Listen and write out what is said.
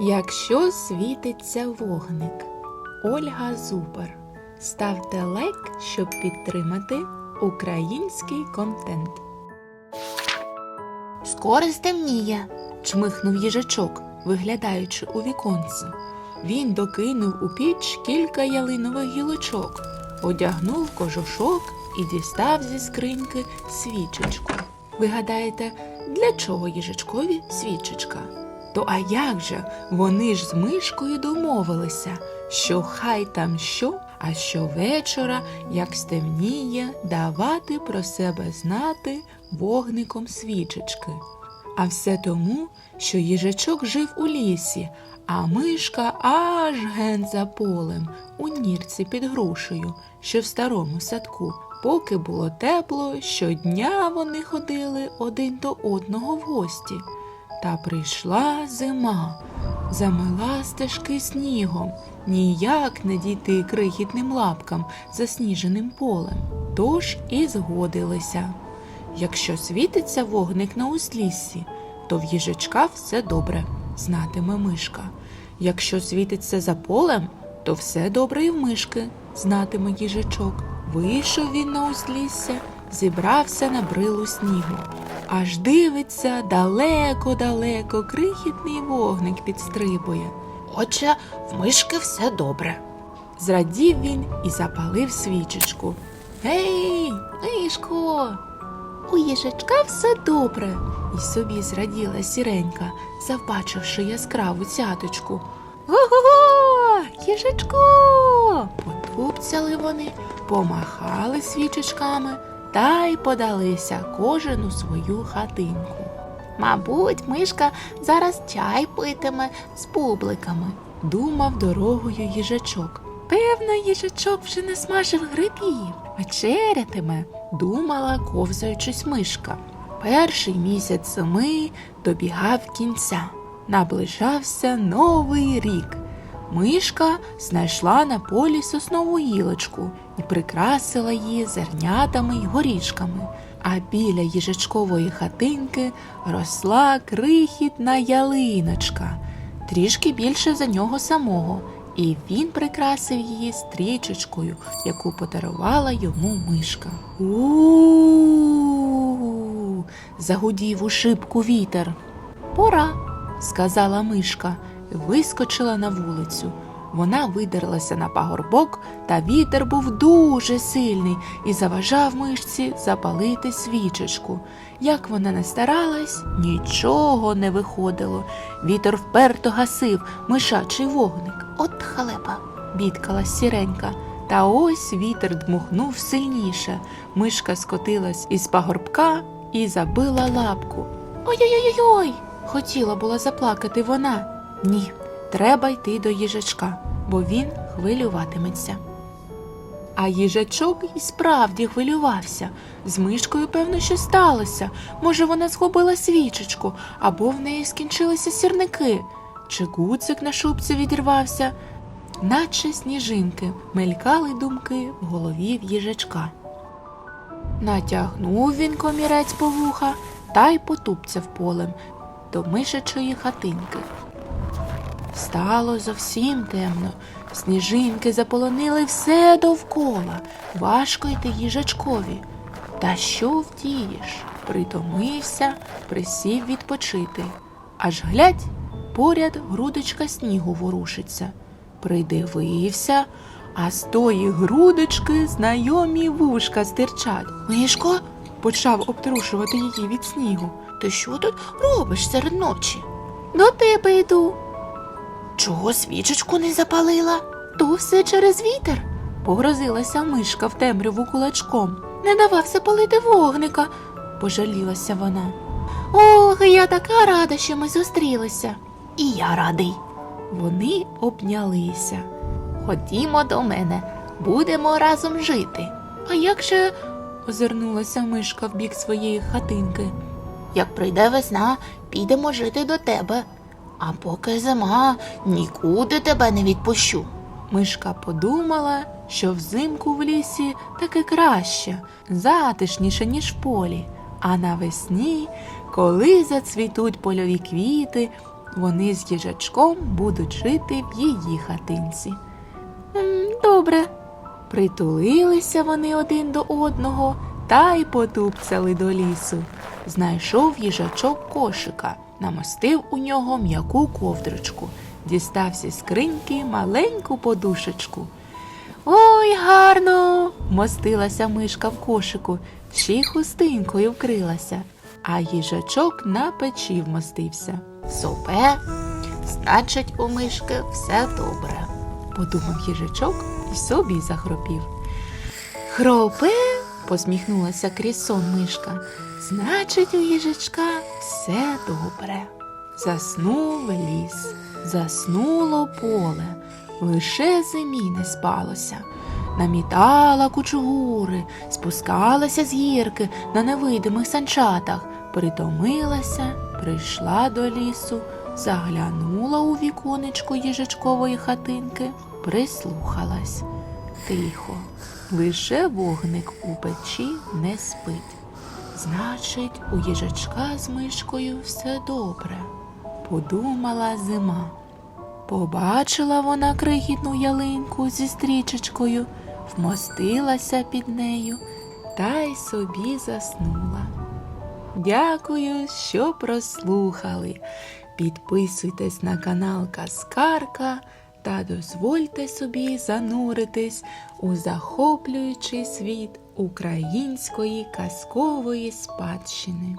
Якщо світиться вогник, Ольга Зубер. Ставте лайк, щоб підтримати український контент. Скоро стемніє, чмихнув їжачок, виглядаючи у віконце. Він докинув у піч кілька ялинових гілочок, одягнув кожушок і дістав зі скриньки свічечку. Ви гадаєте, для чого їжачкові свічечка? То а як же? Вони ж з мишкою домовилися, що хай там що, а щовечора, як стемніє, давати про себе знати вогником свічечки. А все тому, що їжачок жив у лісі, а мишка аж ген за полем, у нірці під грушею, що в старому садку. Поки було тепло, щодня вони ходили один до одного в гості. Та прийшла зима, замила стежки снігом, ніяк не дійти крихітним лапкам засніженим полем. Тож і згодилися. Якщо світиться вогник на узліссі, то в їжачка все добре, знатиме мишка. Якщо світиться за полем, то все добре і в мишки, знатиме їжачок. Вийшов він на узлісся, зібрався на брилу снігу. Аж дивиться далеко-далеко крихітний вогник підстрибує. Отже, в мишки все добре. Зрадів він і запалив свічечку. Гей, мишко! У їжачка все добре. І собі зраділа сіренька, завбачивши яскраву цяточку. Ого, їжачко! Потупцяли вони, помахали свічечками та й подалися кожен у свою хатинку. Мабуть, мишка зараз чай питиме з бубликами, думав дорогою їжачок. Певно, їжачок вже не смажив грибів, вечерятиме, думала, ковзаючись мишка. Перший місяць зими добігав кінця. Наближався новий рік. Мишка знайшла на полі соснову гілочку і прикрасила її зернятами й горішками. А біля їжачкової хатинки росла крихітна ялиночка, трішки більше за нього самого, і він прикрасив її стрічечкою, яку подарувала йому мишка. У загудів у шибку вітер. Пора, сказала мишка, вискочила на вулицю. Вона видерлася на пагорбок, та вітер був дуже сильний і заважав мишці запалити свічечку. Як вона не старалась, нічого не виходило. Вітер вперто гасив мишачий вогник. От халепа, бідкалась сіренька. Та ось вітер дмухнув сильніше. Мишка скотилась із пагорбка і забила лапку. Ой-ой-ой! Хотіла була заплакати вона. Ні, треба йти до їжачка, бо він хвилюватиметься. А їжачок і справді хвилювався. З мишкою, певно, що сталося. Може, вона згубила свічечку, або в неї скінчилися сірники, чи гуцик на шубці відірвався, наче сніжинки мелькали думки в голові в їжачка. Натягнув він комірець по вуха та й потупцяв полем до мишачої хатинки. Стало зовсім темно. Сніжинки заполонили все довкола. Важко йти їжачкові. Та що вдієш? Притомився, присів відпочити. Аж глядь, поряд грудочка снігу ворушиться. Придивився, а з тої грудочки знайомі вушка стирчать. Мишко почав обтрушувати її від снігу. Ти що тут робиш серед ночі? До тебе йду. Чого свічечку не запалила? То все через вітер. Погрозилася мишка в темряву кулачком. Не давався палити вогника, пожалілася вона. Ох, я така рада, що ми зустрілися. І я радий. Вони обнялися. Ходімо до мене, будемо разом жити. А як же, озирнулася мишка в бік своєї хатинки. Як прийде весна, підемо жити до тебе. А поки зима, нікуди тебе не відпущу. Мишка подумала, що взимку в лісі таки краще, затишніше, ніж в полі. А навесні, коли зацвітуть польові квіти, вони з їжачком будуть жити в її хатинці. Добре. Притулилися вони один до одного та й потупцяли до лісу. Знайшов їжачок кошика, намостив у нього м'яку ковдрочку, дістав зі скриньки маленьку подушечку. Ой, гарно! мостилася мишка в кошику, ще хустинкою вкрилася, а їжачок на печі вмостився. Супе, значить, у мишки все добре, подумав їжачок і собі захропів. Хропе, посміхнулася крізь сон мишка. Значить, у їжачка все добре. Заснув ліс, заснуло поле, лише зимі не спалося. Намітала кучугури, спускалася з гірки на невидимих санчатах, притомилася, прийшла до лісу, заглянула у віконечко їжачкової хатинки, прислухалась. Тихо, лише вогник у печі не спить. Значить, у їжачка з мишкою все добре, подумала зима. Побачила вона крихітну ялинку зі стрічечкою, вмостилася під нею та й собі заснула. Дякую, що прослухали. Підписуйтесь на канал Казкарка та дозвольте собі зануритись у захоплюючий світ української казкової спадщини.